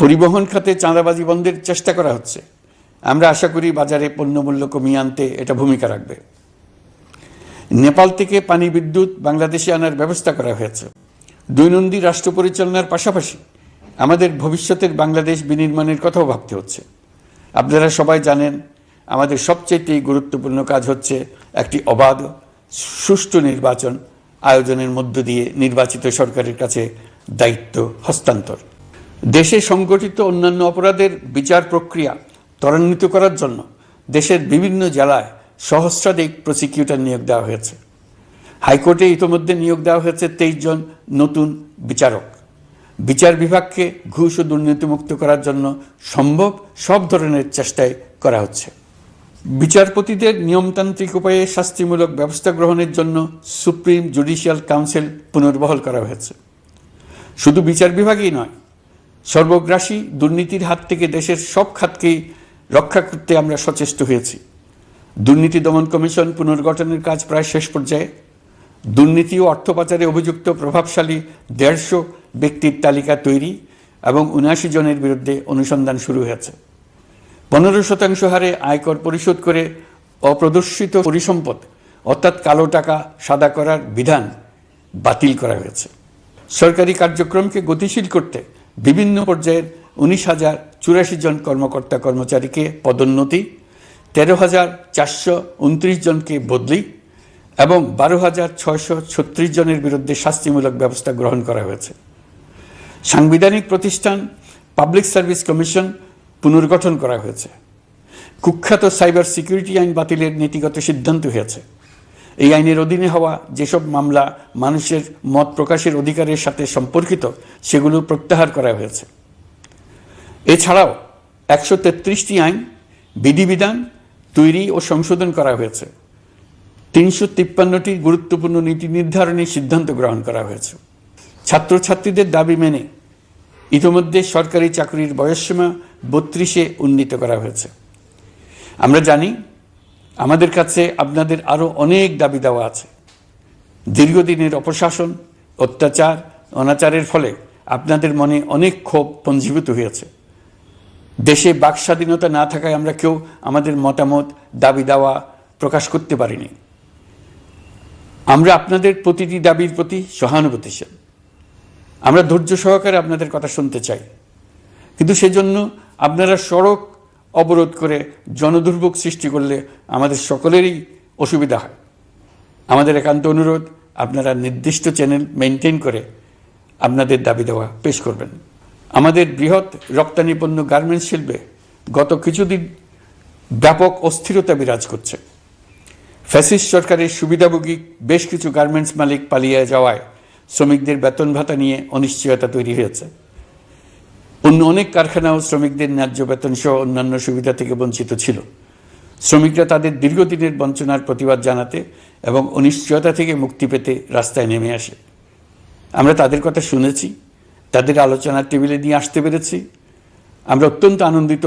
পরিবহন খাতে চাঁদাবাজি বন্ধের চেষ্টা করা হচ্ছে। আমরা আশা করি বাজারে পণ্যমূল্য কমিয়ে আনতে এটা ভূমিকা রাখবে। নেপাল থেকে পানি বিদ্যুৎ বাংলাদেশে আনার ব্যবস্থা করা হয়েছে। দৈনন্দিন রাষ্ট্র পরিচালনার পাশাপাশি আমাদের ভবিষ্যতের বাংলাদেশ বিনির্মাণের কথাও ভাবতে হচ্ছে। আপনারা সবাই জানেন, আমাদের সবচেয়ে গুরুত্বপূর্ণ কাজ হচ্ছে একটি অবাধ, সুষ্ঠু নির্বাচন আয়োজনের মধ্য দিয়ে নির্বাচিত সরকারের কাছে দায়িত্ব হস্তান্তর। দেশে সংগঠিত অন্যান্য অপরাধের বিচার প্রক্রিয়া ত্বরান্বিত করার জন্য দেশের বিভিন্ন জেলায় সহস্রাধিক প্রসিকিউটর নিয়োগ দেওয়া হয়েছে। হাইকোর্টে ইতোমধ্যে নিয়োগ দেওয়া হয়েছে তেইশ জন নতুন বিচারক। বিচার বিভাগকে ঘুষ ও দুর্নীতিমুক্ত করার জন্য সম্ভব সব ধরনের চেষ্টাই করা হচ্ছে। বিচারপতিদের নিয়মতান্ত্রিক উপায়ে শাস্তিমূলক ব্যবস্থা গ্রহণের জন্য সুপ্রিম জুডিশিয়াল কাউন্সিল পুনর্বহাল করা হয়েছে। শুধু বিচার বিভাগই নয় সর্বগ্রাসী দুর্নীতির হাত থেকে দেশের সব খাতকেই রক্ষা করতে আমরা সচেষ্ট হয়েছি। দুর্নীতি দমন কমিশন পুনর্গঠনের কাজ প্রায় শেষ পর্যায়ে। দুর্নীতি ও অর্থ পাচারে অভিযুক্ত প্রভাবশালী দেড়শো ব্যক্তির তালিকা তৈরি এবং উনআশি জনের বিরুদ্ধে অনুসন্ধান শুরু হয়েছে। পনেরো শতাংশ হারে আয়কর পরিশোধ করে অপ্রদর্শিত পরিসম্পদ, অর্থাৎ কালো টাকা সাদা করার বিধান বাতিল করা হয়েছে। সরকারি কার্যক্রমকে গতিশীল করতে বিভিন্ন পর্যায়ের উনিশ হাজার চুরাশি জন কর্মকর্তা কর্মচারীকে পদোন্নতি, তেরো হাজার চারশো উনত্রিশ জনকে বদলি এবং বারো হাজার ছয়শো ছত্রিশ জনের বিরুদ্ধে শাস্তিমূলক ব্যবস্থা গ্রহণ করা হয়েছে। সাংবিধানিক প্রতিষ্ঠান পাবলিক সার্ভিস কমিশন পুনর্গঠন করা হয়েছে। কুখ্যাত সাইবার সিকিউরিটি আইন বাতিলের নীতিগত সিদ্ধান্ত হয়েছে। এই আইনের অধীনে হওয়া যেসব মামলা মানুষের মত প্রকাশের অধিকারের সাথে সম্পর্কিত, সেগুলো প্রত্যাহার করা হয়েছে। এছাড়াও একশো তেত্রিশটি আইন, বিধিবিধান তৈরি ও সংশোধন করা হয়েছে। তিনশো তিপ্পান্নটি গুরুত্বপূর্ণ নীতি নির্ধারণের সিদ্ধান্ত গ্রহণ করা হয়েছে। ছাত্রছাত্রীদের দাবি মেনে ইতিমধ্যে সরকারি চাকরির বয়সসীমা বত্রিশে উন্নীত করা হয়েছে। আমরা জানি আমাদের কাছে আপনাদের আরও অনেক দাবি দেওয়া আছে। দীর্ঘদিনের অপশাসন, অত্যাচার, অনাচারের ফলে আপনাদের মনে অনেক ক্ষোভ পঞ্জীভূত হয়েছে। দেশে বাক স্বাধীনতা না থাকায় আমরা কেউ আমাদের মতামত, দাবি দেওয়া প্রকাশ করতে পারিনি। আমরা আপনাদের প্রতিটি দাবির প্রতি সহানুভূতিশীল। আমরা ধৈর্য সহকারে আপনাদের কথা শুনতে চাই। কিন্তু সেজন্য আপনারা সড়ক অবরোধ করে জনদুর্ভোগ সৃষ্টি করলে আমাদের সকলেরই অসুবিধা হয়। আমাদের একান্ত অনুরোধ, আপনারা নির্দিষ্ট চ্যানেল মেনটেন করে আপনাদের দাবি দেওয়া পেশ করবেন। আমাদের বৃহৎ রপ্তানি পণ্য গার্মেন্টস শিল্পে গত কিছুদিন ব্যাপক অস্থিরতা বিরাজ করছে। ফ্যাসিস্ট সরকারের সুবিধাভোগী বেশ কিছু গার্মেন্টস মালিক পালিয়ে যাওয়ায় শ্রমিকদের বেতন ভাতা নিয়ে অনিশ্চয়তা তৈরি হয়েছে। অন্য অনেক কারখানাও শ্রমিকদের ন্যায্য বেতন সহ অন্যান্য সুবিধা থেকে বঞ্চিত ছিল। শ্রমিকরা তাদের দীর্ঘদিনের বঞ্চনার প্রতিবাদ জানাতে এবং অনিশ্চয়তা থেকে মুক্তি পেতে রাস্তায় নেমে আসে। আমরা তাদের কথা শুনেছি, তাদের আলোচনার টেবিলে নিয়ে আসতে পেরেছি। আমরা অত্যন্ত আনন্দিত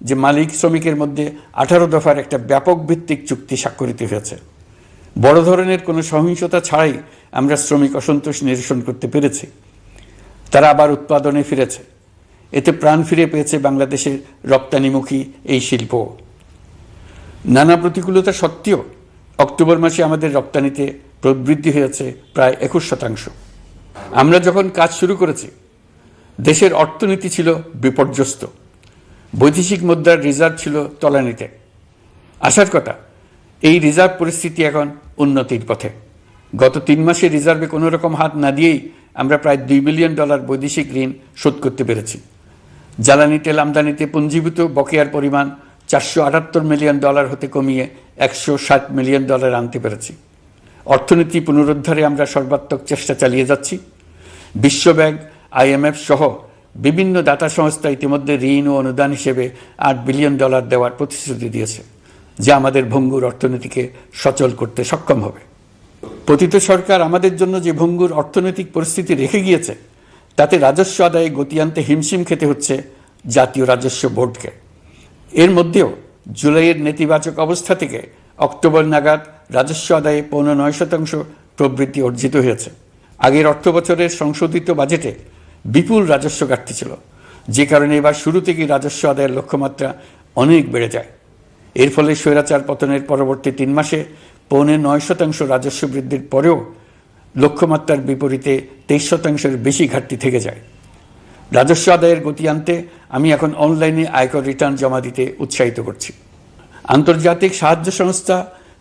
যে মালিক শ্রমিকের মধ্যে আঠারো দফার একটা ব্যাপক ভিত্তিক চুক্তি স্বাক্ষরিত হয়েছে। বড় ধরনের কোনো সহিংসতা ছাড়াই আমরা শ্রমিক অসন্তোষ নিরসন করতে পেরেছি। তারা আবার উৎপাদনে ফিরেছে। এতে প্রাণ ফিরে পেয়েছে বাংলাদেশের রপ্তানিমুখী এই শিল্প। নানা প্রতিকূলতা সত্ত্বেও অক্টোবর মাসে আমাদের রপ্তানিতে প্রবৃদ্ধি হয়েছে প্রায় একুশ শতাংশ। আমরা যখন কাজ শুরু করেছি, দেশের অর্থনীতি ছিল বিপর্যস্ত। বৈদেশিক মুদ্রার রিজার্ভ ছিল তলানিতে। আসার কথা, এই রিজার্ভ পরিস্থিতি এখন উন্নতির পথে। গত তিন মাসে রিজার্ভে কোনো রকম হাত না দিয়েই আমরা প্রায় দুই বিলিয়ন ডলার বৈদেশিক ঋণ শোধ করতে পেরেছি। জ্বালানি তেল আমদানিতে পুঞ্জীভূত বকেয়ার পরিমাণ চারশো আটাত্তর মিলিয়ন ডলার হতে কমিয়ে একশো ষাট মিলিয়ন ডলার আনতে পেরেছি। অর্থনীতি পুনরুদ্ধারে আমরা সর্বাত্মক চেষ্টা চালিয়ে যাচ্ছি। বিশ্বব্যাংক আইএমএফ সহ বিভিন্ন দাতা সংস্থা ইতিমধ্যে ঋণ ও অনুদান হিসেবে আট বিলিয়ন ডলার দেওয়ার প্রতিশ্রুতি দিয়েছে, যা আমাদের ভঙ্গুর অর্থনীতিকে সচল করতে সক্ষম হবে। পতিত সরকার আমাদের জন্য যে ভঙ্গুর অর্থনৈতিক পরিস্থিতি রেখে গিয়েছে তাতে রাজস্ব আদায়ে গতি আনতে হিমশিম খেতে হচ্ছে জাতীয় রাজস্ব বোর্ডকে। এর মধ্যেও জুলাইয়ের নেতিবাচক অবস্থা থেকে অক্টোবর নাগাদ রাজস্ব আদায়ে পৌনে নয় শতাংশ প্রবৃদ্ধি অর্জিত হয়েছে। আগের অর্থ বছরের সংশোধিত বাজেটে বিপুল রাজস্ব ঘাটতি ছিল। যে কারণে এবার শুরু থেকেই রাজস্ব আদায়ের লক্ষ্যমাত্রা অনেক বেড়ে যায়। এর ফলে স্বৈরাচার পতনের পরবর্তী তিন মাসে পৌনে নয় শতাংশ রাজস্ব বৃদ্ধির পরেও লক্ষ্যমাত্রার বিপরীতে তেইশ শতাংশের বেশি ঘাটতি থেকে যায়। রাজস্ব আদায়ের গতি আনতে আমি এখন অনলাইনে আয়কর রিটার্ন জমা দিতে উৎসাহিত করছি। আন্তর্জাতিক সাহায্য সংস্থা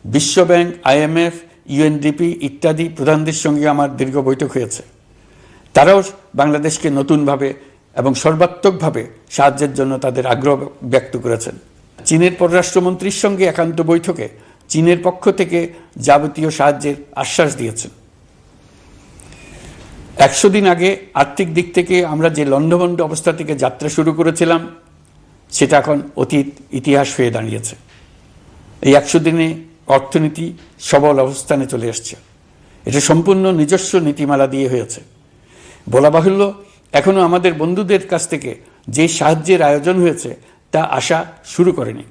বিশ্বব্যাংক আইএমএফ ইউএনডিপি ইত্যাদি প্রধানদের সঙ্গে আমার দীর্ঘ বৈঠক হয়েছে। তারাও বাংলাদেশকে নতুনভাবে এবং সর্বাত্মকভাবে সাহায্যের জন্য তাদের আগ্রহ ব্যক্ত করেছেন। চীনের পররাষ্ট্রমন্ত্রীর সঙ্গে একান্ত বৈঠকে চীনের পক্ষ থেকে যাবতীয় সাহায্যের আশ্বাস দিয়েছেন। একশো দিন আগে আর্থিক দিক থেকে আমরা যে লণ্ডভণ্ড অবস্থা থেকে যাত্রা শুরু করেছিলাম, সেটা এখন অতীত ইতিহাস হয়ে দাঁড়িয়েছে। এই একশো দিনে অর্থনীতি সবল অবস্থানে চলে আসছে এটা সম্পূর্ণ নিজস্ব নীতিমালা দিয়ে হয়েছে। বলা বাহুল্য এখনও আমাদের বন্ধুদের কাছ থেকে যে সাহায্যের আয়োজন হয়েছে, তা আসা শুরু করেনি।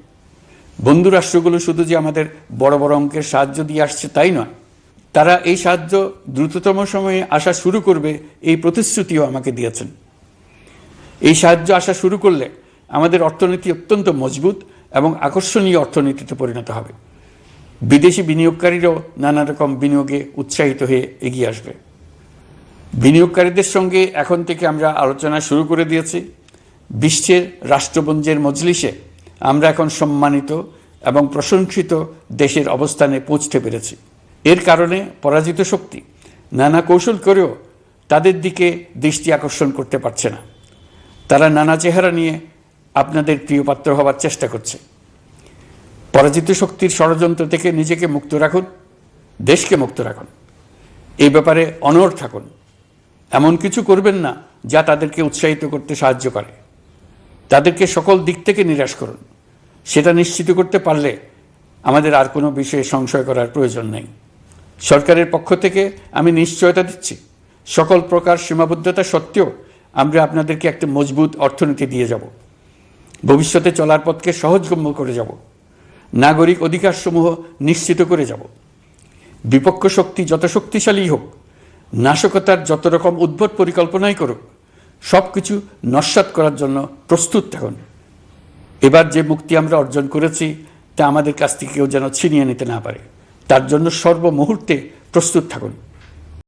বন্ধু রাষ্ট্রগুলো শুধু যে আমাদের বড় বড় অঙ্কের সাহায্য দিয়ে আসছে তাই নয় তারা এই সাহায্য দ্রুততম সময়ে আসা শুরু করবে, এই প্রতিশ্রুতিও আমাকে দিয়েছেন। এই সাহায্য আসা শুরু করলে আমাদের অর্থনীতি অত্যন্ত মজবুত এবং আকর্ষণীয় অর্থনীতিতে পরিণত হবে। বিদেশি বিনিয়োগকারীরাও নানা রকম বিনিয়োগে উৎসাহিত হয়ে এগিয়ে আসবে। বিনিয়োগকারীদের সঙ্গে এখন থেকে আমরা আলোচনা শুরু করে দিয়েছি। বিশ্বের রাষ্ট্রপুঞ্জের মজলিসে আমরা এখন সম্মানিত এবং প্রশংসিত দেশের অবস্থানে পৌঁছতে পেরেছি। এর কারণে পরাজিত শক্তি নানা কৌশল করেও তাদের দিকে দৃষ্টি আকর্ষণ করতে পারছে না। তারা নানা চেহারা নিয়ে আপনাদের প্রিয়পাত্র হবার চেষ্টা করছে। পরাজিত শক্তির ষড়যন্ত্র থেকে নিজেকে মুক্ত রাখুন, দেশকে মুক্ত রাখুন। এই ব্যাপারে অনড় থাকুন। এমন কিছু করবেন না যা তাদেরকে উৎসাহিত করতে সাহায্য করে। তাদেরকে সকল দিক থেকে নিরাশ করুন। সেটা নিশ্চিত করতে পারলে আমাদের আর কোনো বিষয়ে সংশয় করার প্রয়োজন নেই। সরকারের পক্ষ থেকে আমি নিশ্চয়তা দিচ্ছি। সকল প্রকার সীমাবদ্ধতা সত্ত্বেও আমরা আপনাদেরকে একটা মজবুত অর্থনীতি দিয়ে যাব। ভবিষ্যতে চলার পথকে সহজগম্য করে যাব। নাগরিক অধিকারসমূহ নিশ্চিত করে যাব। বিপক্ষ শক্তি যত শক্তিশালী হোক, নাশকতার যত রকম উদ্ভট পরিকল্পনাই করুক সব কিছু নস্বাত করার জন্য প্রস্তুত থাকুন। এবার যে মুক্তি আমরা অর্জন করেছি, তা আমাদের কাছ থেকে কেউ যেন ছিনিয়ে নিতে না পারে। তার জন্য সর্বমুহূর্তে প্রস্তুত থাকুন।